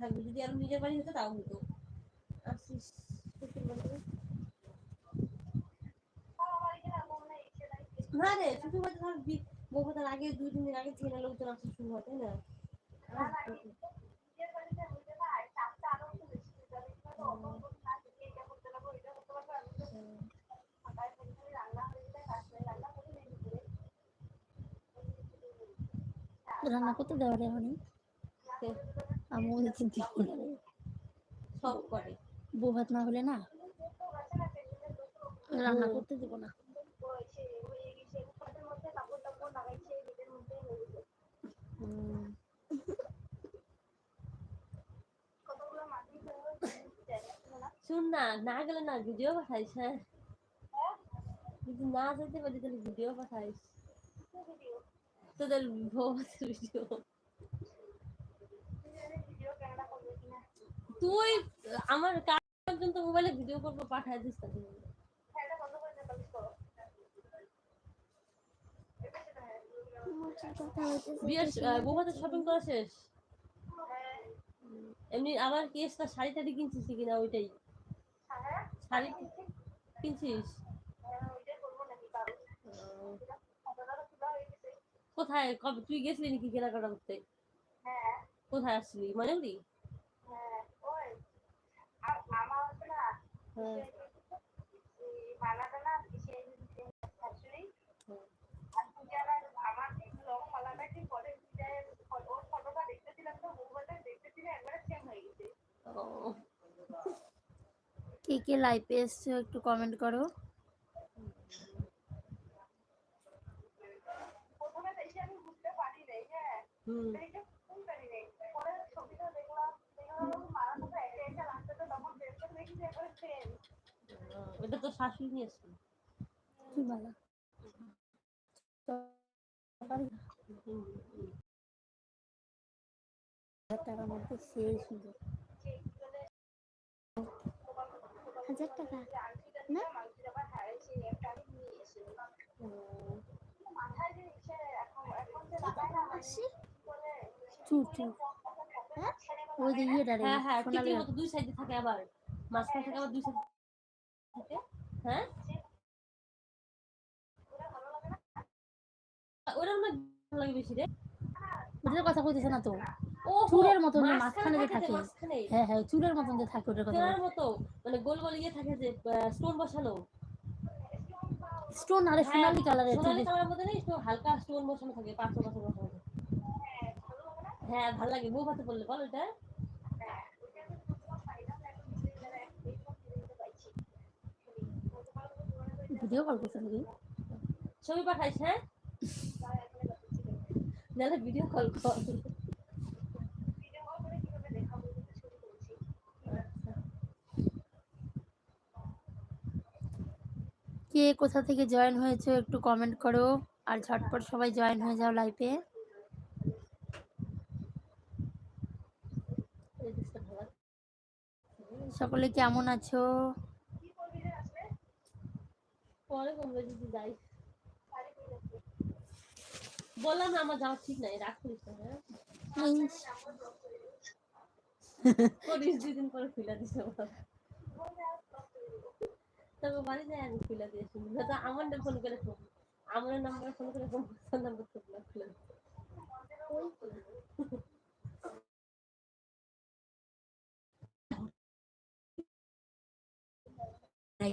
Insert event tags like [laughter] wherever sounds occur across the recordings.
থাকবি। যদি আর নিজের বাড়ি হতো, তাও হতো। আসিস। না রে শ্বশুর বাড়িতে ধর বউ ভাতার আগে, দুই তিন দিন আগে থেকে লোকজন আসা শুরু হয়, তাই না? রান্না করতে দেওয়া রে মানে আমি ওদের চিন্তা করি সব করে? বউ ভাত না হলে না রান্না করতে দেবো না। শুন না না গেলে না ভিডিও পাঠাইস হ্যাঁ? যদি না যেতে পারি তাহলে ভিডিও পাঠাইস। তোদের ভোগের ভিডিও তুই আমার কাজ পর্যন্ত মোবাইলে ভিডিও করব পাঠাই দিস বিয়ের বৌভাতের শপিং করা শেষ এমনি আবার কি শাড়ি টাড়ি কিনছিস কি না ওইটাই শাড়ি কিনছিস কোথায়? কবে? তুই গেছিলি নাকি কেনাকাটা করতে? কোথায় আসলি মনেগুড়ি হ্যাঁ ও। কে কে লাইভে এসছো একটু কমেন্ট করো হুম ও, এটা তো নিয়ে কি বলো। হাজার টাকার মধ্যে সেই সুন্দর হাজার টাকা? না? হ্যাঁ? ওই যে ইয়েটা হ্যাঁ হ্যাঁ দুই সাইডে থাকে আবার। মাঝখানে থাকে আবার দুই সাইডে থাকে। হ্যাঁ? ওটা আমার ভালো লাগে বেশি রে। ওটার কথা কইতেছে না তো। চুলের মতন যে মাঝখানে যে থাকে। হ্যাঁ হ্যাঁ চুলের মতন যে থাকে ওটার কথা কেনার মতো মানে গোল গোল ইয়ে থাকে যে স্টোন বসানো স্টোন আরে সোনালি কালারের সোনালি কালার মধ্যে নেই হালকা স্টোন বসানো থাকে পাঁচশো পাঁচশো বসানো হ্যাঁ ভালো লাগে বউ হাতে বললে বল এটা ভিডিও কল করছে নাকি ছবি পাঠাইস হ্যাঁ? নাহলে ভিডিও কল কর। কে কোথা থেকে জয়েন হয়েছে একটু কমেন্ট করো, আর ঝটপট সবাই জয়েন হয়ে যাও লাইভে। সকলে কেমন আছো? পরে বলবে যদি যাই বললাম আমার যাওয়া ঠিক নাই রাগ করিস না হ্যাঁ করিস দুদিন পরে খুলে দিস। তবে বাড়ি যায় আমি খুলে দিয়েছি তো আমার ফোন করে ফোন, আমার নাম্বার ফোন করে ফোন নাম্বার তো খুলে দিস। এই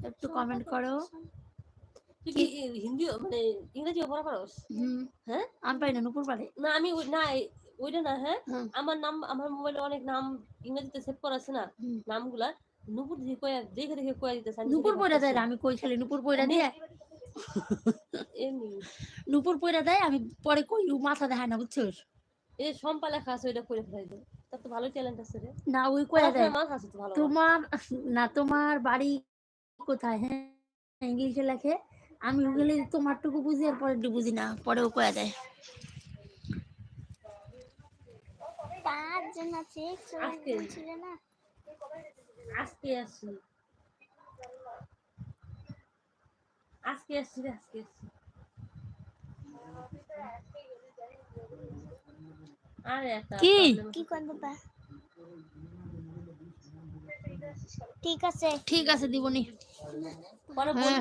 একটু কমেন্ট করো। কি হিন্দি মানে ইংরেজি পড়া? পারস হ্যাঁ? আমি পারি না নুপুর পারে। না আমি না ওইটা না হ্যাঁ? আমার নাম আমার মোবাইলে অনেক নাম ইংরেজিতে সেভ করা আছে না? নামগুলা নুপুর দিয়ে কয়া দেখে দেখে কয়া দিতেছে নুপুর পয়রা দেয় আমি কই খালি নুপুর পয়রা দিয়ে। [laughs] নুপুর পয়রা দেয় আমি পরে কই মাথা দেখায় না বুঝছিস? এই সম্পা লেখা আছে ওইটা করে ফেলাই তার তো ভালো ট্যালেন্ট আছে রে। না ওই কইরা দেয়। তোমার না তোমার বাড়ি কোথায় হ্যাঁ ইংলিশে লেখে আমি ওগুলি তোমারটুকু বুঝি আর পরেরটুকু বুঝি না পরে ও কয়া দেয় আছে আজকে? আসি আজকে আসছি আজকে আসছি আরে কি? কি। করব ঠিক আছে। ঠিক আছে দিবনি। পরে হ্যাঁ।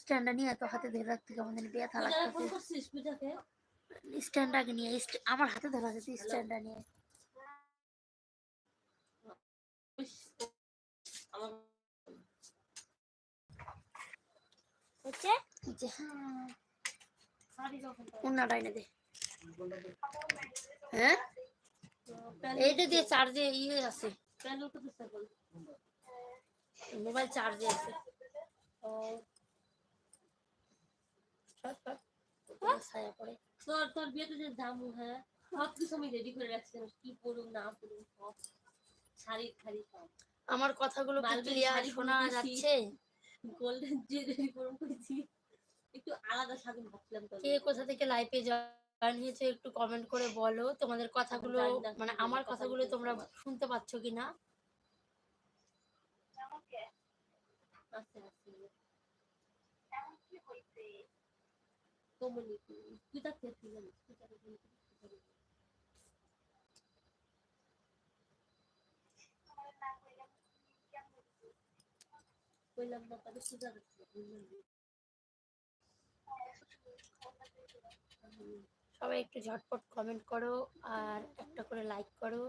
স্ট্যান্ডটা নিয়ে তো হাতে ধরে রাখতে কেমন জানি ব্যথা লাগতেছে পূজাকে নিয়ে আমার হাতে ধরা আছে স্ট্যান্ডটা নিয়ে। হচ্ছে? হ্যাঁ, এইটা দিয়ে চার্জে ইয়ে আছে। মোবাইল চার্জে আছে। ও, সব সব ছায়া পড়ে। তোর তোর বিয়েতে যে হ্যাঁ? সব কিছু আমি রেডি করে রাখছি। কি পরুম না পরুম সব শাড়ি খাড়ি সব। আমার কথাগুলো কি মালবেরি ক্লিয়ার শাড়ি শোনা পরেছি। যাচ্ছে? গোল্ডেন জুয়েলারি পরুম করেছি একটু আলাদা সাজুন ভাবছিলাম কে কোথা থেকে লাইভে জয়েন হয়েছে একটু কমেন্ট করে বলো তোমাদের কথাগুলো মানে আমার কথাগুলো তোমরা শুনতে পাচ্ছ তাকে বলবি। কইলাম না তাহলে পূজা। হুম। সবাই একটু ঝটপট কমেন্ট করো আর একটা করে লাইক করো।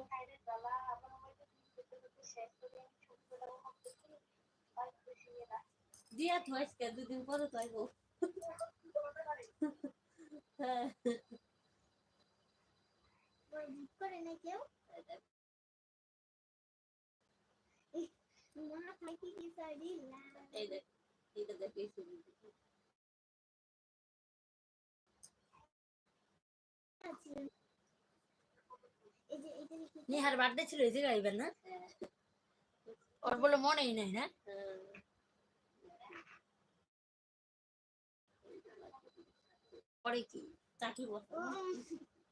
দিয়া তো আজকে দুদিন পরে তো আইবো। হ্যাঁ। করে না কেউ কি এই দেখ দেখ এই ছবি আছে এই যে এটা দেখি নেহার বার্থডে ছিল এই জায়গায় না? ওর বলে মনেই নাই না? পরে কি? চাকরি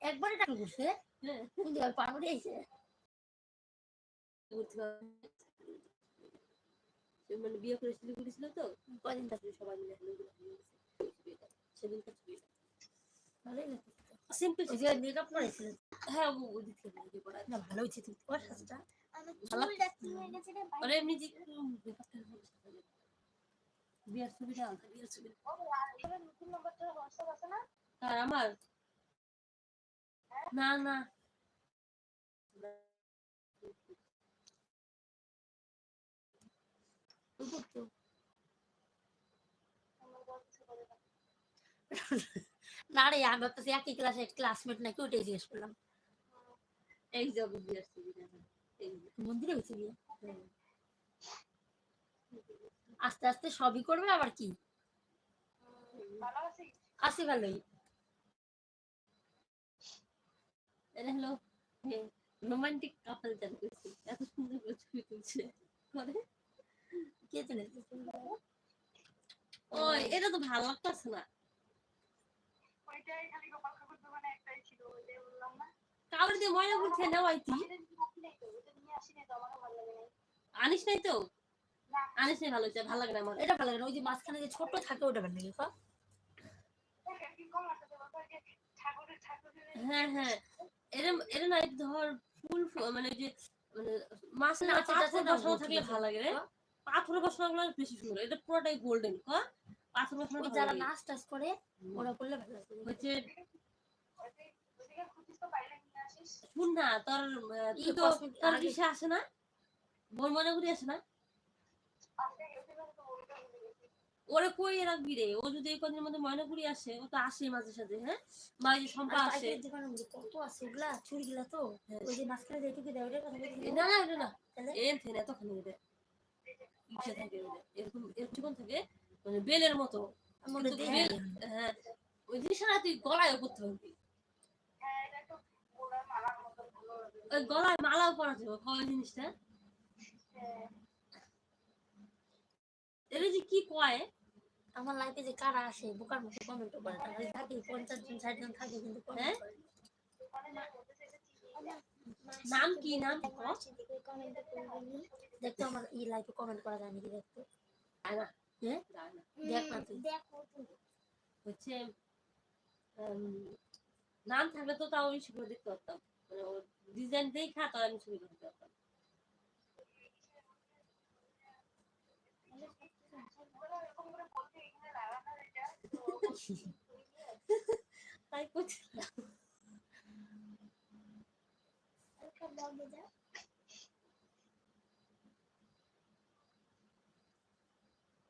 একবারে টাকা করছে হ্যাঁ কিন্তু মানে বিয়ে করে শিলিগুড়ি ছিল তো কদিন তারপরে সবাই মিলে সেদিন সিম্পল ওই যে মেকআপ করেছিল হ্যাঁ ও ওদিক থেকে বিয়ে করা না ভালো হয়েছে তুমি তোমার সাজটা? আমার ভালো হয়ে গেছে রে আর এমনি যে মেকআপটা ভালো সাজা। বিয়ের ছবিটা আলাদা বিয়ের নতুন নম্বরটা হোয়াটসঅ্যাপ আছে না? আর আমার? না না। [laughs] না রে আমি ভাবতেছি একই ক্লাসে ক্লাসমেট নাকি ওইটাই জিজ্ঞেস করলাম। মন্দিরে হয়েছে বিয়ে। আস্তে আস্তে সবই করবে আবার কি? আসি ভালোই। এটা হলো রোমান্টিক কাপল জান করছি এত সুন্দর করে ছবি তুলছে। করে? কে তুলেছে ওই এটা তো ভালো লাগতেছে না। কাউরে দিয়ে ময়লা আনিস নাই তো আনিস নাই ভালো হচ্ছে ভালো লাগে না আমার। এটা ভালো লাগে না ওই যে মাঝখানে যে ছোট থাকে ওটা ভালো লাগে হ্যাঁ হ্যাঁ। এরম এরম না ধর ফুল মানে যে মানে মাছ না পাথর না, বসানো থাকলে ভালো লাগে রে। পাথর বসানো গুলো বেশি সুন্দর এটা পুরোটাই গোল্ডেন ক পাথর বসানো যারা নাচ টাচ করে ওরা করলে ভালো হচ্ছে শুন না তোর তুই তো তোর কিসে আসে না? বোন মনে করি আসে না? ওরে কই রাখবি রে? ও যদি এই কদিনের মধ্যে ময়নাগুড়ি আসে ও তো আসে মাঝে সাঝে হ্যাঁ? বা এই সম্পা আসে। কত আছে ওগুলা চুড়িগুলা তো? ওই যে মাঝখানে যেটুকু দেয় কথা না না এটা না? এন থেকে ইচ্ছে থাকে। এরকম এরকম থাকে মানে বেলের মতো। আমি কিন্তু হ্যাঁ ওই জিনিসটা তুই গলায় করতে পারবি। ওই গলায় মালাও পরা যাবে কয় জিনিসটা। এটা যে কি কয়? আমার লাইফে যে কারা আসে বোকার মতো কমেন্ট করে। তাহলে থাকি পঞ্চাশ জন ষাট জন থাকে কিন্তু হ্যাঁ? নাম কি নাম কি ক? করবি দেখতো আমার এই লাইফে কমেন্ট করা যায় নাকি দেখতো? হচ্ছে নাম থাকলে তো তাও আমি সেগুলো দেখতে পারতাম। মানে ওর ডিজাইন দেখা তাও আমি ছবি করতে পারতাম। তাই করছিলাম একটা ব্লগে যা সাবস্ক্রাইবার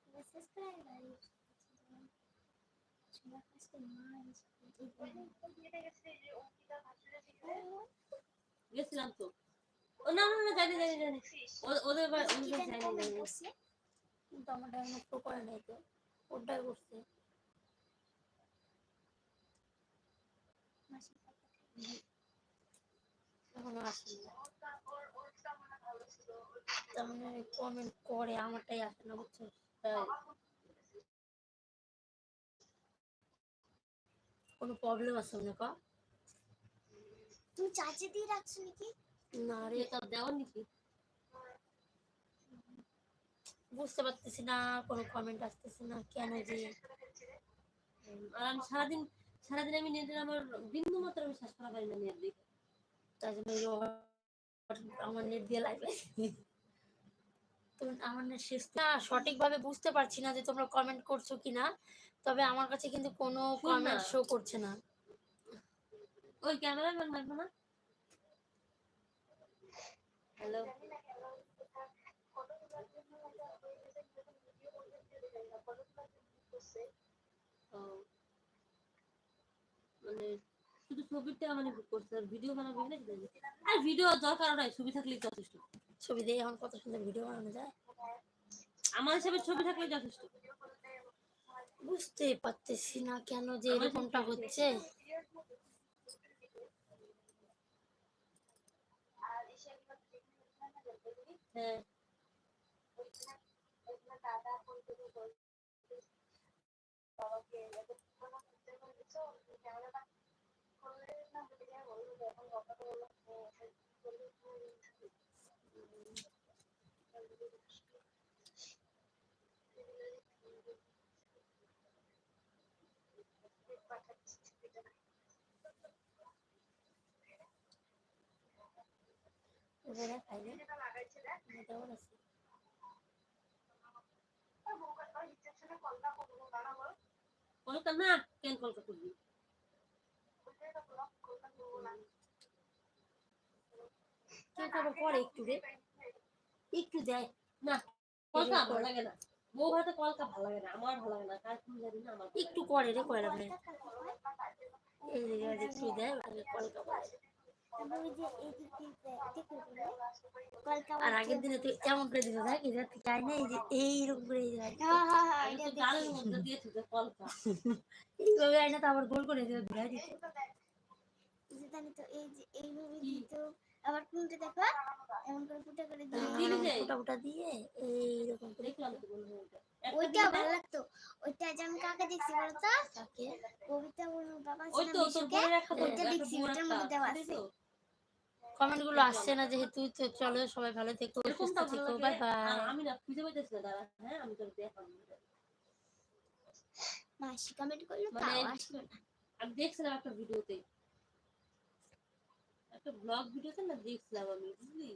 তোমার কাছে মাছ গেছিলাম তো। ও না না না জানি জানি জানি। ও- ওদের বা- ওদের বাড়ি জানি জানি কিন্তু আমার ডায়মন্ড তো করে নাই তো। ওটাই করছে। এখনও আসেনি। তার মানে কমেন্ট করে আমারটাই আসে না বুঝছ? কোনো প্রবলেম আছে মনে কর? তুমি চাচি দিয়ে রাখছো নাকি? না রে দেওয়ার নাকি? বুঝতে পারতেছি না কোনো কমেন্ট আসতেছে না কেন যে? আর আমি সারাদিন সারাদিন আমি নেটের আমার বিন্দু মাত্র আমি শ্বাস করা পারি না নেট দেখে তার জন্য আমার নেট দিয়ে লাইভ তো আমার শেষ না সঠিকভাবে বুঝতে পারছি না যে তোমরা কমেন্ট করছ কিনা। তবে আমার কাছে কিন্তু কোনো কমেন্ট শো করছে না। ওই ক্যামেরাম্যান মারবো না। হ্যালো মানে শুধু ছবিটা মানে বুক করছে আর ভিডিও বানাবি না আর ভিডিও দরকার নাই ছবি থাকলেই যথেষ্ট। ছবি দিয়ে এখন কত সুন্দর ভিডিও বানানো যায়। আমার হিসাবে ছবি থাকলে যথেষ্ট। বুঝতে পারতেছি না কেন যে এরকমটা হচ্ছে। হ্যাঁ। [laughs] এবারে খাইলে কেমন আছে। কলকা না কেন কলকা করবি? পরে একটু রে। একটু দেয়। না কলকা ভালো লাগে না। বউ ভাতে কলকা ভালো লাগে না আমার ভালো লাগে না কার কি জানি না আমার একটু করে রে করে আপনি এই যে একটু দেয় কলকা করে আর আগের দিনে তুই এমন করে দিতে থাক এটা চাই না এই যে এইরকম করে এই যে হ্যাঁ হ্যাঁ হ্যাঁ আমি এটা তো গালের মধ্যে দিয়েছি যে কলকা। এইভাবে আইনা তো আবার গোল করে দিতে তো আবার কোনটা দেখো এমন করে ফুটা করে দিয়ে ফুটা ফুটা দিয়ে এইরকম তো ওইটা ভালো লাগতো। ওইটা যে আমি কাকে দেখছি বলতো? তাকে কবিতা বলব বাবা তো ওইটা দেখছি, মধ্যে দেওয়া আছে। কমেন্টগুলো আসছে না যেহেতু তো চলো সবাই ভালো থেকো সুস্থ থেকো বাই বাই আমি না খুঁজে পাইতেছি না দাঁড়া হ্যাঁ আমি তোর দেখাবো। মাসি কমেন্ট করল মানে- তাও আসলো না। আমি দেখছিলাম একটা ভিডিওতে একটা ব্লগ ভিডিওতে না দেখছিলাম আমি বুঝলি